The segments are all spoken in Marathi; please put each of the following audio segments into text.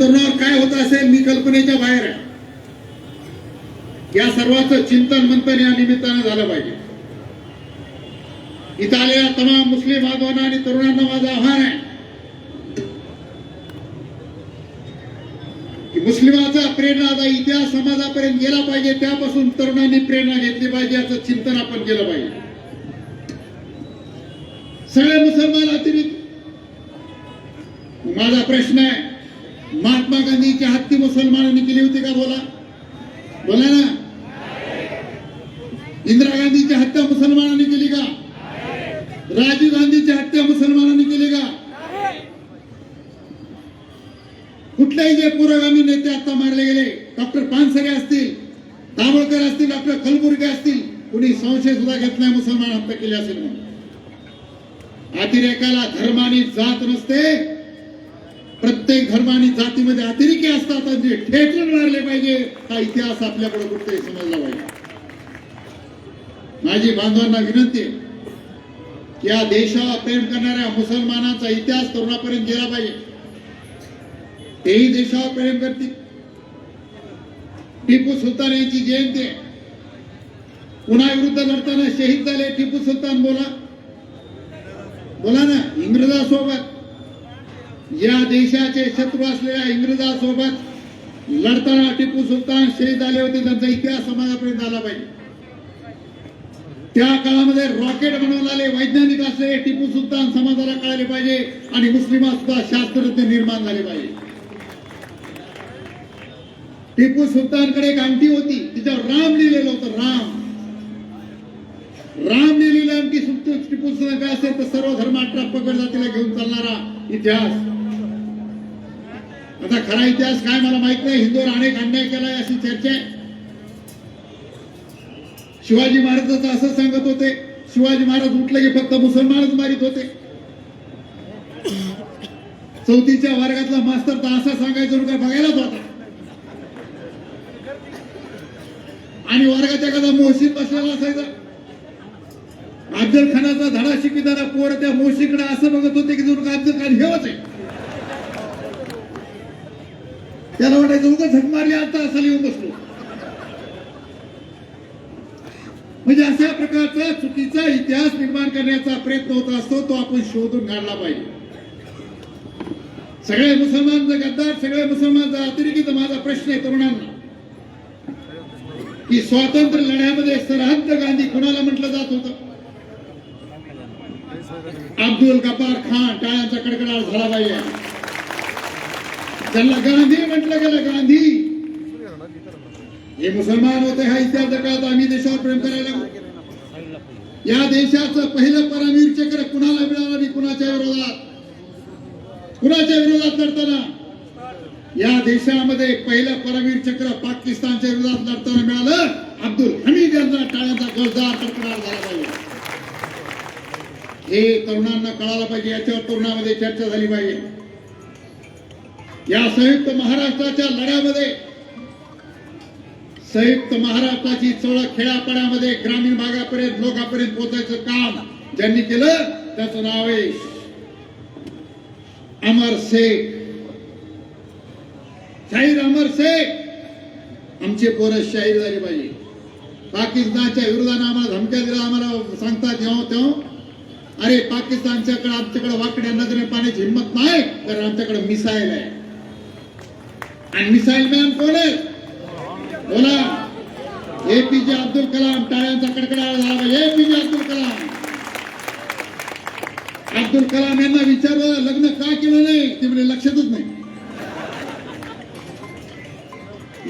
तरुणावर काय होत असेल मी कल्पनेच्या बाहेर आहे. या सर्वांचं चिंतन मंथन या निमित्तानं झालं पाहिजे. इथं आलेल्या तमाम मुस्लिम बांधवांना आणि तरुणांना माझं आव्हान आहे की मुस्लिमाचा प्रेरणाचा इतिहास समाजापर्यंत गेला पाहिजे त्यापासून तरुणांनी प्रेरणा घेतली पाहिजे याचं चिंतन आपण केलं पाहिजे. सगळे मुसलमान अतिरिक्त. माझा प्रश्न आहे महात्मा गांधीची हत्ती मुसलमानांनी केली होती का बोला? बोला ना. इंदिरा गांधीची हत्या मुसलमानांनी केली का? राजीव गांधीची हत्या मुसलमानांनी केली का? कुठल्याही जे पुरोगामी नेते आता मारले गेले डॉक्टर पानसरे असतील दाभोळकर असतील डॉक्टर कलबुर्गे असतील कुणी संशय सुद्धा घेत नाही मुसलमान हत्या केली असेल म्हणून. अतिरेकाला धर्माने जात नसते. प्रत्येक धर्मानी जातीमध्ये अतिरेकी असतात जे ठेचून मारले पाहिजे हा इतिहास आपल्याकडे कुठे समजला पाहिजे माझी बांधवांना विनंती आहे की या देशावर प्रेम करणाऱ्या मुसलमानांचा इतिहास तरुणापर्यंत गेला पाहिजे. तेही देशावर प्रेम करतील. टिपू सुलतान यांची जयंती आहे. पुन्हा विरुद्ध लढताना शहीद झाले टिपू सुलतान बोला. बोला ना इंग्रजासोबत. या देशाचे शत्रू असलेल्या इंग्रजांसोबत लढताना टिपू सुलतान शहीद झाले होते. त्यांचा इतिहास समाजापर्यंत आला पाहिजे. त्या काळामध्ये रॉकेट बनवणारे वैज्ञानिक असले टिपू सुलतान समाजाला कळाले पाहिजे आणि मुस्लिमा सुद्धा शास्त्रज्ञ निर्माण झाले पाहिजे. टिपू सुलतानकडे एक अंगठी होती तिच्यावर राम लिहिलेलं होतं राम. राम लिहिलेलं अंगठी टिपू सुलतान काय असेल तर सर्व धर्म अठरा पकड जातीला घेऊन चालणारा इतिहास. आता खरा इतिहास काय मला माहीत नाही. हिंदूवर अनेक अन्याय केलाय अशी चर्चा आहे. शिवाजी महाराजांचं असं सांगत होते. शिवाजी महाराज उठले की फक्त मुसलमानच मारित होते. चौथीच्या वर्गातला मास्तर तर असा सांगायचं का बघायलाच होता. आणि वर्गात एखादा मोहसिन बसलेला असायचा. अफजल खानाचा धडा शिकविताना पोर त्या मोशीकडे असं बघत होते की जणू का अफजल खान हेवच आहे त्याला वाटायचं उगा झक मारली आता असं येऊन बसलो. म्हणजे अशा प्रकारचा चुकीचा इतिहास निर्माण करण्याचा प्रयत्न होत असतो तो आपण शोधून काढला पाहिजे. सगळे मुसलमान जर गद्दार सगळे मुसलमान जर अतिरेकी तर माझा प्रश्न आहे तरुणांना. की स्वातंत्र्य लढ्यामध्ये सरहद्द गांधी कुणाला म्हटलं जात होतं? अब्दुल गफार खान टाळ्यांचा कडकडाट झाला पाहिजे. त्यांना गांधी म्हटलं गेलं गांधी. हे मुसलमान होते हा इतिहास काळात आम्ही देशावर प्रेम करायला या देशाचं पहिलं परमवीर चक्र कुणाला मिळालं आणि कुणाच्या विरोधात? कुणाच्या विरोधात लढताना? या देशामध्ये पहिलं परमवीर चक्र पाकिस्तानच्या विरोधात लढताना मिळालं. अब्दुल हमीद यांना टाळ्याचा गजदार तक्रार झाला पाहिजे. हे तरुणांना कळायला पाहिजे याच्यावर तरुणामध्ये चर्चा झाली पाहिजे. या संयुक्त महाराष्ट्राच्या लढ्यामध्ये संयुक्त महाराष्ट्राची चळवळ खेड्यापाड्यामध्ये ग्रामीण भागापर्यंत लोकांपर्यंत पोहोचायचं काम ज्यांनी केलं त्याचं नाव आहे अमर शेख. शाहीर अमर शेख! आमचे पोरं शाहीर झाले पाहिजे पाकिस्तानच्या विरोधानं आम्हाला धमक्या दिल्या आम्हाला सांगतात तेव्हा तेव्हा अरे पाकिस्तानच्याकडे आमच्याकडे वाकड्या नजरे पाण्याची हिंमत नाही कारण आमच्याकडे मिसाईल आहे. आणि मिसाईल मॅन कोण आहे बोला एपीजे अब्दुल कलाम टाळ्यांचा कडकडा झाला एपीजे अब्दुल कलाम अब्दुल कलाम यांना विचारलं लग्न का केलं नाही ते म्हणजे लक्षातच नाही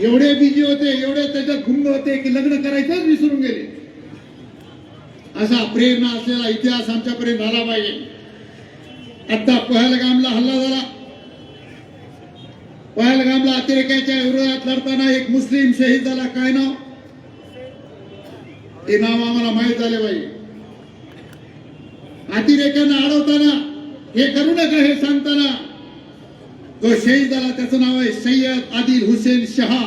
एवढे बिजी होते एवढे त्याच्यात गुंग होते की लग्न करायचंच विसरून गेले असा प्रेरणा असलेला इतिहास आमच्यापर्यंत आला पाहिजे आता पहलगामला हल्ला झाला पहलगामला अतिरेक्याच्या विरोधात लढताना एक मुस्लिम शहीद झाला. काय नाव? ते नाव आम्हाला माहीत झाले पाहिजे अतिरेक्यांना अडवताना हे करू नका हे सांगताना जो शहीद झाला त्याचं नाव आहे सय्यद आदिल हुसेन शहा.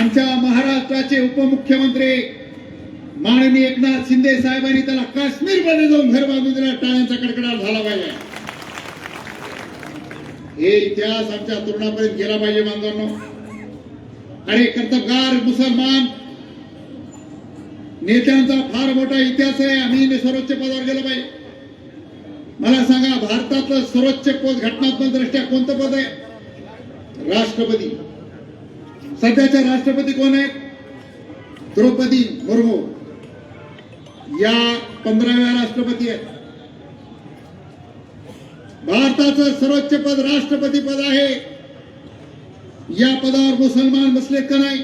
आमच्या महाराष्ट्राचे उपमुख्यमंत्री माननीय एकनाथ शिंदे साहेबांनी त्याला काश्मीरमध्ये जाऊन घर बांधून दिला. टाळ्यांचा कडकडाट झाला पाहिजे हे इतिहास आमच्या तरुणापर्यंत गेला पाहिजे बांधवांनो. आणि कर्तबगार मुसलमान नेत्यांचा फार मोठा इतिहास आहे आम्ही सर्वोच्च पदावर गेलो पाहिजे. मला सांगा भारतातलं सर्वोच्च पद घटनात्मक दृष्ट्या कोणतं पद आहे? राष्ट्रपती. सध्याच्या राष्ट्रपती कोण आहेत? द्रौपदी मुर्मू. या पंधराव्या राष्ट्रपती आहेत. भारताचं सर्वोच्च पद राष्ट्रपती पद आहे. या पदावर मुसलमान बसले का नाही?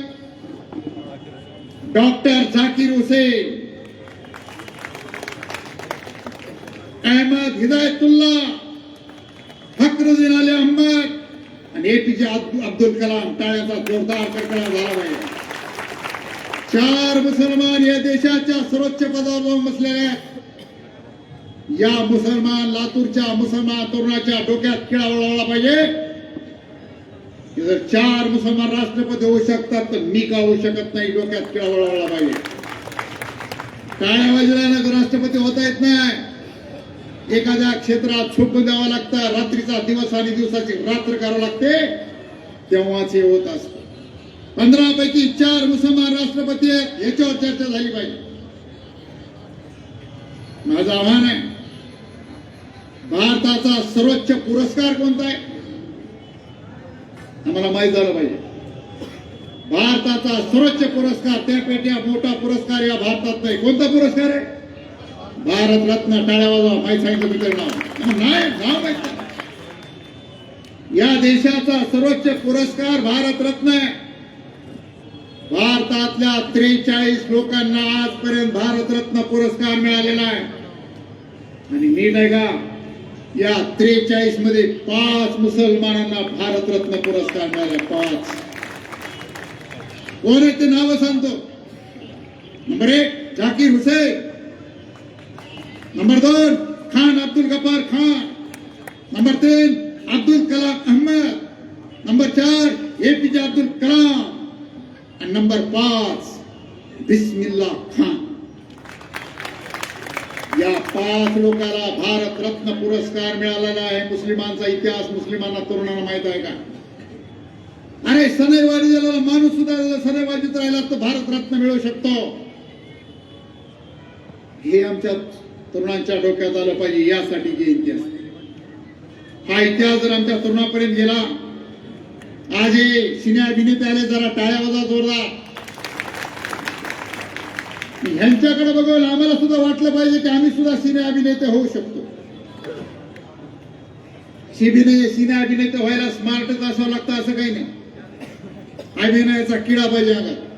डॉक्टर झाकीर हुसेन अहमद हिदायतुल्ला फक्रुद्दीन अली अहमद आणि एपीजे अब्दुल कलाम टाळ्याचा जोरदार कडकडाट झाला पाहिजे. चार मुसलमान या देशाच्या सर्वोच्च पदावर जाऊन बसलेले आहेत. या मुसलमान लातूरच्या मुसलमान तरुणाच्या डोक्यात खेळा वळवला पाहिजे. जर चार मुसलमान राष्ट्रपती होऊ शकतात तर मी का होऊ शकत नाही? डोक्यात खेळा वळवला पाहिजे. टाळ्या वाजल्यानं राष्ट्रपती होता येत नाही. एखाद्या क्षेत्रात झोपून द्यावं लागतं. रात्रीचा दिवस आणि दिवसाची रात्र करावं लागते. तेव्हाच हे होत असत. पंधरा पैकी चार मुसलमान राष्ट्रपती आहेत. याच्यावर चर्चा झाली पाहिजे. माझं आव्हान आहे भारताचा सर्वोच्च पुरस्कार कोणता आहे? आम्हाला माहीत झालं पाहिजे. भारताचा सर्वोच्च पुरस्कार त्यापेक्षा मोठा पुरस्कार या भारतात नाही. कोणता पुरस्कार आहे? भारत रत्न टाळ्या वाजवा माहिती सांगितलं मी नाव. नाही माहीत या देशाचा सर्वोच्च पुरस्कार भारतरत्न आहे. भारतातल्या त्रेचाळीस लोकांना आजपर्यंत भारतरत्न पुरस्कार मिळालेला आहे. आणि मी नाही का या त्रेचाळीसमध्ये पाच मुसलमानांना भारतरत्न पुरस्कार मिळाले. पाच. कोण आहे ते नाव सांगतो. नंबर एक झाकीर हुसेन. नंबर दोन खान अब्दुल गफार खान. नंबर तीन अब्दुल कलाम अहमद. नंबर चार एपीजे अब्दुल कलाम. आणि नंबर पाच बिस्मिल्ला खान. पाच लोकांना भारत रत्न पुरस्कार मिळालेला आहे. मुस्लिमांचा इतिहास मुस्लिमांना तरुणांना माहीत आहे का? अरे सनईवारी झालेला माणूस सुद्धा सनईवाजीत राहिला तर भारत रत्न मिळू शकतो. हे आमच्या तरुणांच्या डोक्यात आलं पाहिजे यासाठी हे इतिहास. हा इतिहास जर आमच्या तरुणापर्यंत गेला आज हे सिने अभिनेते आले जरा टाळ्या वाजा जोरदार. ह्यांच्याकडे बघून आम्हाला सुद्धा वाटलं पाहिजे की आम्ही सुद्धा सिने अभिनेते होऊ शकतो. शिबिने सिने अभिनेते व्हायला स्मार्टच असावं लागतं असं काही नाही. अभिनयाचा किडा पाहिजे आम्हाला.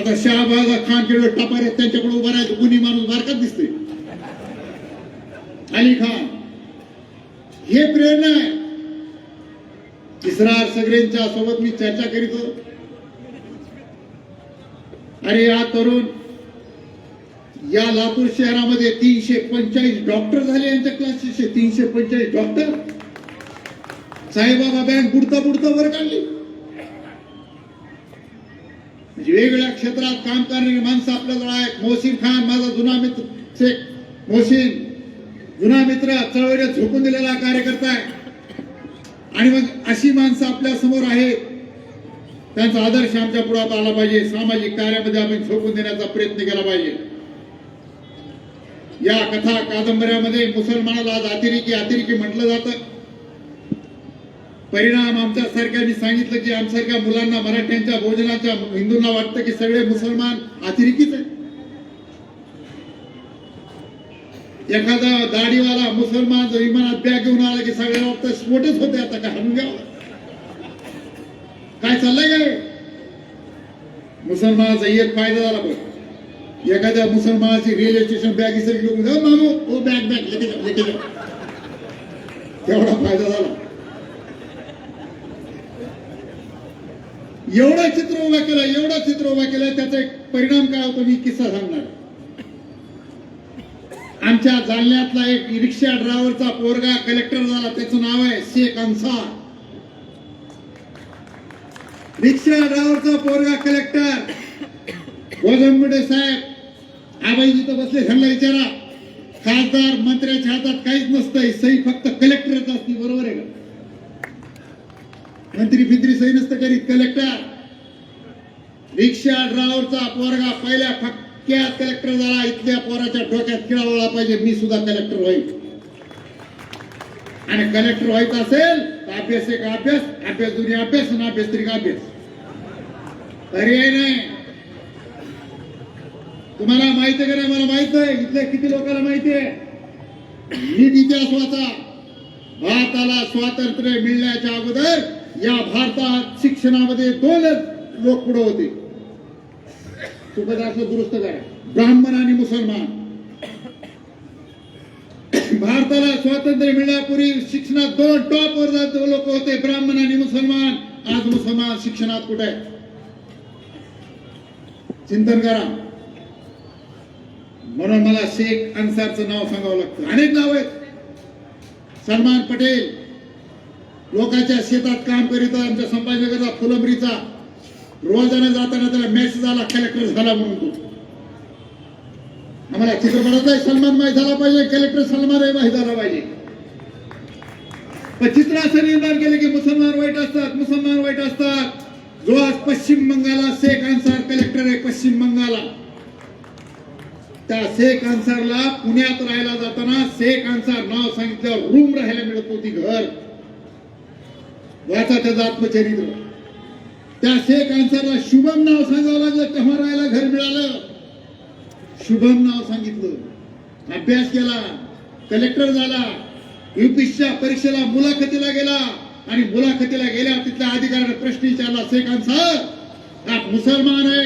आता शहाबाज खान केवढे टपार आहेत त्यांच्याकडे उभा राहायचं कुणी माणूस बारकात दिसते अली खान. हे प्रेरणा आहे. तिसरा सगळ्यांच्या सोबत मी चर्चा करीत होतो. अरे या तरुण या लातूर शहरामध्ये तीनशे पंचाळीस डॉक्टर झाले यांच्या क्लासेसचे तीनशे पंचाळीस डॉक्टर साईबाबा बँक बुडता बुडता वर काढली. म्हणजे वेगवेगळ्या क्षेत्रात काम करणारी माणसं आपल्याजवळ आहेत. मोहसिन खान माझा जुना मित्र शेख मोहसिन जुना मित्र चळवळीत झोकून दिलेला कार्यकर्ता आहे. आणि मग अशी माणसं आपल्यासमोर आहेत. त्यांचा आदर्श आमच्या पुढात आला पाहिजे. सामाजिक कार्यामध्ये आम्ही झोकून देण्याचा प्रयत्न केला पाहिजे. या कथा कादंबऱ्यामध्ये मुसलमानाला आज अतिरेकी अतिरेकी म्हटलं जातं. परिणाम आमच्या सरकारने सांगितलं की आमच्यासारख्या मुलांना मराठ्यांच्या भोजनाच्या हिंदूंना वाटतं की सगळे मुसलमान अतिरेकीच आहे एखादा दाढीवाला मुसलमान जर विमानात बॅग घेऊन आला की सगळ्या वाटतं स्फोटच होते आता का हलून घ्यावं काय चाललंय काय? मुसलमानाचा एक फायदा झाला बघ एखाद्या मुसलमानाची रेल्वे स्टेशन बॅग इसर घेऊन मामू ओ बॅग बॅग लगेच तेवढा फायदा झाला. एवढा चित्र उभा केला एवढा चित्र उभा केला त्याचा एक परिणाम काय होतो मी किस्सा सांगणार. आमच्या जालन्यातला एक रिक्षा ड्रायव्हरचा पोरगा कलेक्टर झाला त्याचं नाव आहे शेख अन्सार. रिक्षा ड्रायव्हरचा पोरगा कलेक्टर गोजमगुडे साहेब. आबाईजी जिथं बसले त्यांना विचारा. खासदार मंत्र्याच्या हातात काहीच नसतंय. सही फक्त कलेक्टरच असते बरोबर आहे का? मंत्री फिंत्री सही नसतं करीत कलेक्टर रिक्षा ड्रायव्हरचा पोरगा पहिल्या फक्क्यात कलेक्टर झाला. इथल्या पोराच्या डोक्यात खेळा पाहिजे. मी सुद्धा कलेक्टर होईल आणि कलेक्टर व्हायचं असेल तर अभ्यास एक अभ्यास अभ्यास दोन्ही अभ्यास आणि अभ्यास तरी अभ्यास. पर्याय नाही. तुम्हाला माहिती आहे का नाही? मला माहीत आहे. इथल्या किती लोकांना माहिती आहे? नीट इतिहास वाचा. भारताला स्वातंत्र्य मिळण्याच्या अगोदर या भारतात शिक्षणामध्ये दोनच लोक पुढे होते. चुकत दुरुस्त करा. ब्राह्मण आणि मुसलमान. भारताला स्वातंत्र्य मिळण्यापूर्वी शिक्षणात दोन टॉप वर लोक होते ब्राह्मण आणि मुसलमान. आज मुसलमान शिक्षणात कुठे आहे चिंतन करा. म्हणून मला शेख अन्सारचं नाव सांगावं लागतं. अनेक नाव आहेत. सलमान पटेल लोकांच्या शेतात काम करीत आमच्या संभाजीनगरचा फुलंबरीचा. रोजाने जाताना त्याला मेसेज आला कलेक्टर झाला म्हणून तो. आम्हाला चित्रपटातलाही सलमान माहीत झाला पाहिजे कलेक्टर सलमान माहीत झाला पाहिजे. पण चित्र असं निर्माण केलं की मुसलमान वाईट असतात मुसलमान वाईट असतात. जो आज पश्चिम बंगाला शेख अन्सार कलेक्टर आहे पश्चिम बंगाला त्या शेख अन्सारला पुण्यात राहायला जाताना शेख अन्सार नाव सांगितल्यावर रूम राहायला मिळत होती घर. वाचा त्याचं आत्मचरित्र. त्या शेख अन्सारला शुभम नाव सांगावं लागलं तेव्हा राहायला घर मिळालं. शुभम नाव सांगितलं. अभ्यास केला कलेक्टर झाला युपीसीच्या परीक्षेला मुलाखतीला गेला आणि मुलाखतीला गेल्या तिथल्या अधिकाऱ्याने प्रश्न विचारला शेखान सर आप मुसलमान है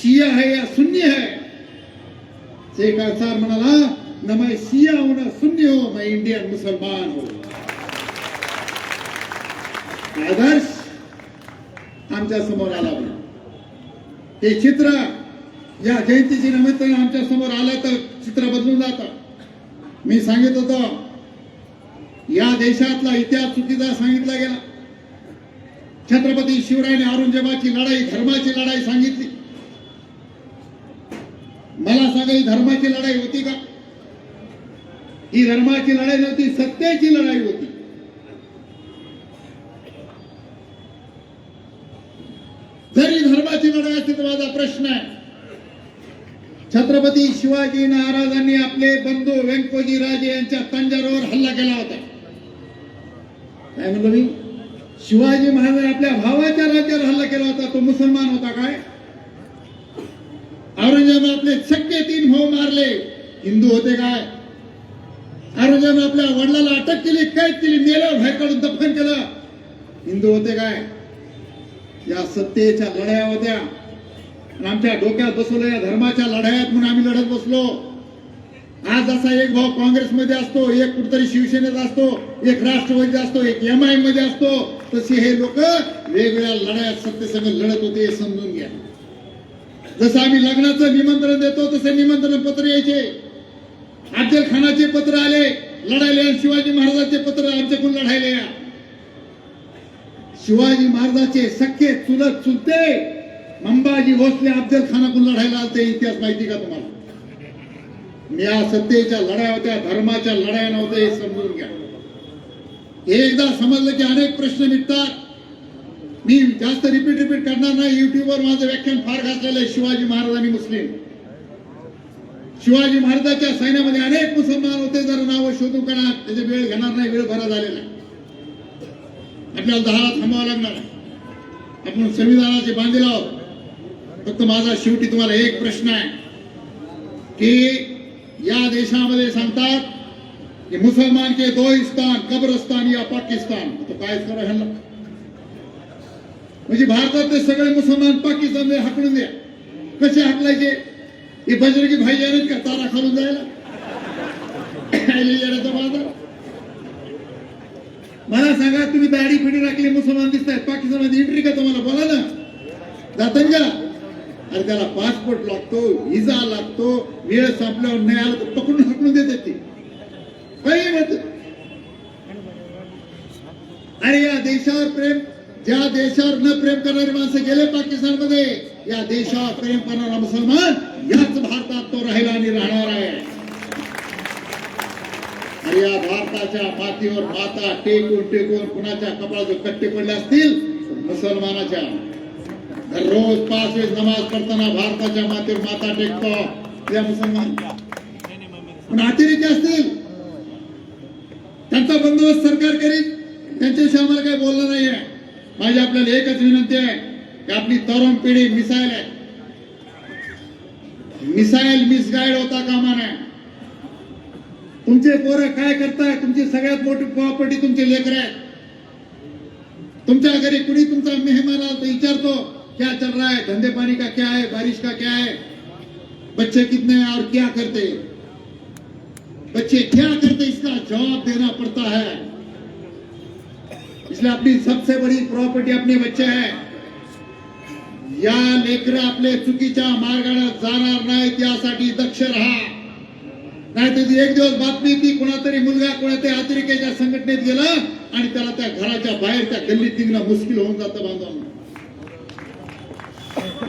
शिया है या सुन्नी है? शेखान साहब म्हणाला न मैं शिया हो ना सुन्नी हो मैं इंडियन मुसलमान हो. आदर्श आमच्यासमोर आला ते हे चित्र या जयंतीची निमित्ताने आमच्यासमोर आलं तर चित्र बदलून जातं. मी सांगित होतो या देशातला इतिहास चुकीचा सांगितला गेला. छत्रपती शिवरायाने औरंगजेबाची लढाई धर्माची लढाई सांगितली. मला सांगा धर्माची लढाई होती का? ही धर्माची लढाई नव्हती सत्तेची लढाई होती. जरी धर्माची लढाई असते तर माझा प्रश्न आहे छत्रपती शिवाजी महाराजांनी आपले बंधू व्यंकोजी राजे यांच्या तंजारावर हल्ला केला होता. काय म्हणलो मी? शिवाजी महाराज आपल्या भावाच्या राज्यावर हल्ला केला होता. तो मुसलमान होता काय? औरंगजेबाने आपले सगळे तीन भाऊ मारले. हिंदू होते काय? औरंगजेबाने आपल्या वडिलाला अटक केली कैद केली मेलं बाहेर दफन केलं. हिंदू होते काय? या सत्तेच्या लढाया होत्या. आमच्या डोक्यात बसवलं या धर्माच्या लढायात म्हणून आम्ही लढत बसलो. आज जसा एक भाऊ काँग्रेसमध्ये असतो एक कुठतरी शिवसेनेत असतो एक राष्ट्रवादीत असतो एक एम आयमध्ये असतो. तसे हे लोक वेगवेगळ्या लढायात सत्तेसंग लढत होते हे समजून घ्या. जसं आम्ही लग्नाचं निमंत्रण देतो तसे निमंत्रण पत्र यायचे. अफजल खानाचे पत्र आले लढायला आणि शिवाजी महाराजांचे पत्र आमच्याकडून लढायला या. शिवाजी महाराजांचे सख्खे चुलत चुलते अंबाजी भोसले अफजल खानाकून लढायला आलते इतिहास माहिती का तुम्हाला? मी या सत्तेच्या लढाया होत्या धर्माच्या लढाया नव्हत्या हे समजून घ्या. हे एकदा समजलं की अनेक प्रश्न निघतात. मी जास्त रिपीट रिपीट करणार नाही युट्यूबवर माझं व्याख्यान फार घातलेलं आहे शिवाजी महाराज आणि मुस्लिम. शिवाजी महाराजांच्या सैन्यामध्ये अनेक मुसलमान होते जर नावं शोधून करा त्याचे वेळ घेणार नाही वेळ भरा झालेला आहे. आपल्याला दहाला थांबावं लागणार आहे. आपण संविधानाचे बांधील आहोत. फक्त माझा शेवटी तुम्हाला एक प्रश्न आहे की या देशामध्ये सांगतात की मुसलमान के दो कब्रस्तान या पाकिस्तान. तो काय करा ह्यांना म्हणजे भारतातले सगळे मुसलमान पाकिस्तानमध्ये हाकलून द्या. कसे हाकलायचे? हे बजरंगी भाई आहेत का तारा खालून जायला? मला सांगा तुम्ही दाढी फिडी राखली मुसलमान दिसतायत पाकिस्तानमध्ये एंट्री का तुम्हाला? बोला ना. जातं अरे त्याला पासपोर्ट लागतो व्हिसा लागतो वेळ संपल्यावर नाही आला तर पकडून हाकलून देते ते. काही म्हणत अरे या देशावर प्रेम ज्या देशावर न प्रेम करणारी माणसं गेले पाकिस्तानमध्ये या देशावर प्रेम करणारा मुसलमान याच भारतात तो राहिला आणि राहणार आहे. अरे या भारताच्या मातीवर माता टेकून टेकून कुणाच्या कपाळाचे कट्टे पडले असतील? मुसलमानाच्या. रोज पाच वेळेस नमाज पडताना भारताच्या माते माता टेकतो. या मुसलमान. पण असतील. त्यांचा बंदोबस्त सरकार करीत त्यांच्याशी आम्हाला काही बोललं नाहीये. माझी आपल्याला एकच विनंती आहे की आपली तरुण पिढी मिसाईल आहे. मिसाईल मिसगाईड होता कामा नये. तुमचे पोरं काय करताय? तुमची सगळ्यात मोठी प्रॉपर्टी तुमचे लेकर आहेत. तुमच्या घरी कुणी तुमचा मेहमान आला तर विचारतो क्या चल रहा है? धंधे पानी का क्या है? बारिश का क्या है? बच्चे कितने हैं और क्या करते बच्चे क्या करते इसका जवाब देना पड़ता है। इसलिए अपनी सबसे बड़ी प्रॉपर्टी अपने बच्चे है। या लेकर आपले चुकीच्या मार्गाने जाणार नाहीत यासाठी दक्ष राहा। नाही तर एक दिवस बातमी ती कोणातरी मुलगा कोणातरी अतिरेक्याच्या संघटनेत गेला आणि त्याला त्या घराच्या बाहेर त्या गल्लीत निघणं मुश्किल होऊन जातं बांधवांना.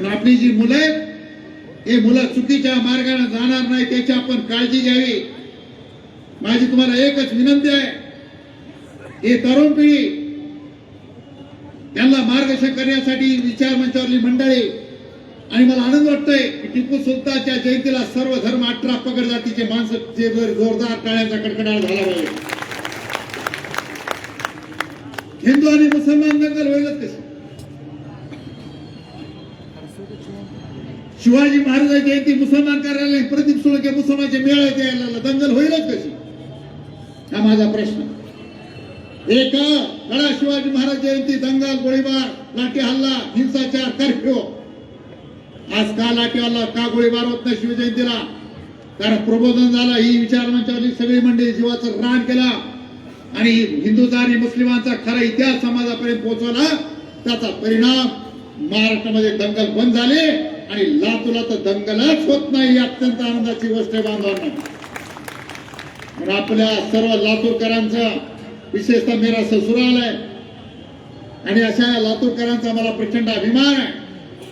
पण आपली जी मुलं आहेत हे मुलं चुकीच्या मार्गाने जाणार नाही त्याची आपण काळजी घ्यावी. माझी तुम्हाला एकच विनंती आहे हे तरुण पिढी त्यांना मार्गदर्शन करण्यासाठी विचार मंचावरली मंडळी आणि मला आनंद वाटतोय की टिपू सुलतानच्या जयंतीला सर्व धर्म अठरा पगड जातीचे माणसं जे जोरदार टाळ्याचा कडकडाट झाला पाहिजे हिंदू आणि मुसलमान दंगल होईलच कशी शिवाजी महाराजांची जयंती मुसलमान कार्यालय प्रदीप सुळके मुसलमानचे मेळ द्यायला दंगल होईलच कशी? हा माझा प्रश्न. एक कडा शिवाजी महाराज जयंती दंगल गोळीबार लाठी हल्ला हिंसाचार कर्फ्यू. आज का लाठी हल्ला का गोळीबार होत नाही शिवजयंतीला कारण प्रबोधन झालं ही विचार मंचावरली सगळी मंडळी जीवाचं रान केला. आणि हिंदूचा आणि मुस्लिमांचा खरा इतिहास समाजापर्यंत पोहोचवला. त्याचा परिणाम महाराष्ट्रामध्ये दंगल बंद झाले. आणि लातूरला तर दंगलच होत नाही ही अत्यंत आनंदाची गोष्ट आहे बांधवांना. आपल्या सर्व लातूरकरांचं विशेषतः मेरा ससुराल आहे आणि अशा लातूरकरांचा मला प्रचंड अभिमान आहे.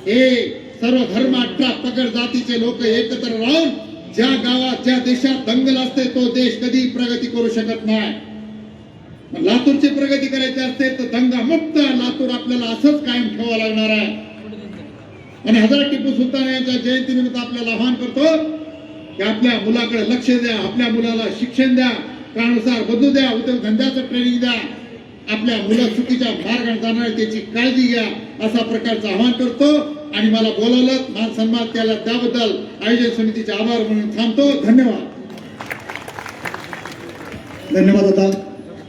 हे सर्व धर्म अठरा पगड जातीचे लोक एकत्र राहून ज्या गावात ज्या देशात दंगल असते तो देश कधी प्रगती करू शकत नाही. लातूरची प्रगती करायची असते तर दंगा मुक्त लातूर आपल्याला असंच कायम ठेवावं लागणार आहे. आणि हजार टिपू सुलतान यांच्या जयंतीनिमित्त आपल्याला आवाहन करतो की आपल्या मुलाकडे लक्ष द्या आपल्या मुलाला शिक्षण द्या काळानुसार बदलू द्या उद्योगधंद्याचं ट्रेनिंग द्या आपल्या मुलं चुकीच्या मार्गाने जाणार त्याची काळजी घ्या असा प्रकारचं आवाहन करतो. आणि मला बोलावलं मान सन्मान केला त्याबद्दल आयोजन समितीचे आभार म्हणून थांबतो. धन्यवाद. धन्यवाद होता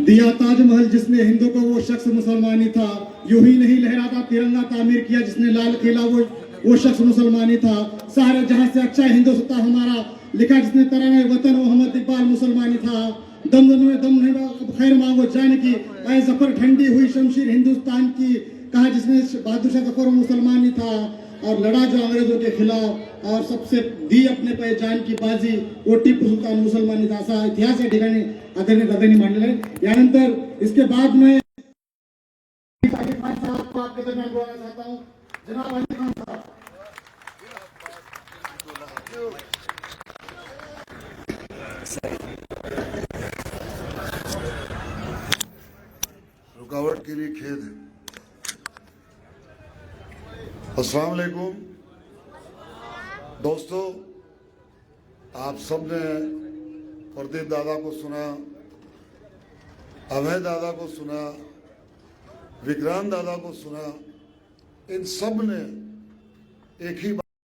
दिया ताजमहल जिसने हिंदू को वो शख्स मुसलमानी था यूं ही नहीं लहराता तिरंगा तामीर किया जिसने लाल किला वो वो शख्स मुसलमान ही था। सारे जहाँ से अच्छा हिंदुस्तान हमारा। लिखा जिसने तराना वतन वो मोहम्मद इकबाल मुसलमानी था। दम दम में, दम नहीं खैर मांगो जान की ऐ ज़फ़र ठंडी हुई शमशीर हिंदुस्तान की, कहा जिसने बहादुर शाह ज़फ़र मुसलमानी था। और लड़ा जो अंग्रेज़ों के खिलाफ, और सबसे दी अपने पे जान की बाजी, वो टिपू सुलतान मुसलमानी था। असा इतिहास या ठिकाणी आदरणीय दादांनी मांडलेला आहे यानंतर इसके बाद में आपके दरमियान बुलाना चाहता हूँ। जनाब रुकावट के लिए खेद है। अस्सलाम वालेकुम। दोस्तों, आप सबने प्रदीप दादा को सुना अभय दादा को सुना, विक्रांत दादा को सुना, इन सबने एक ही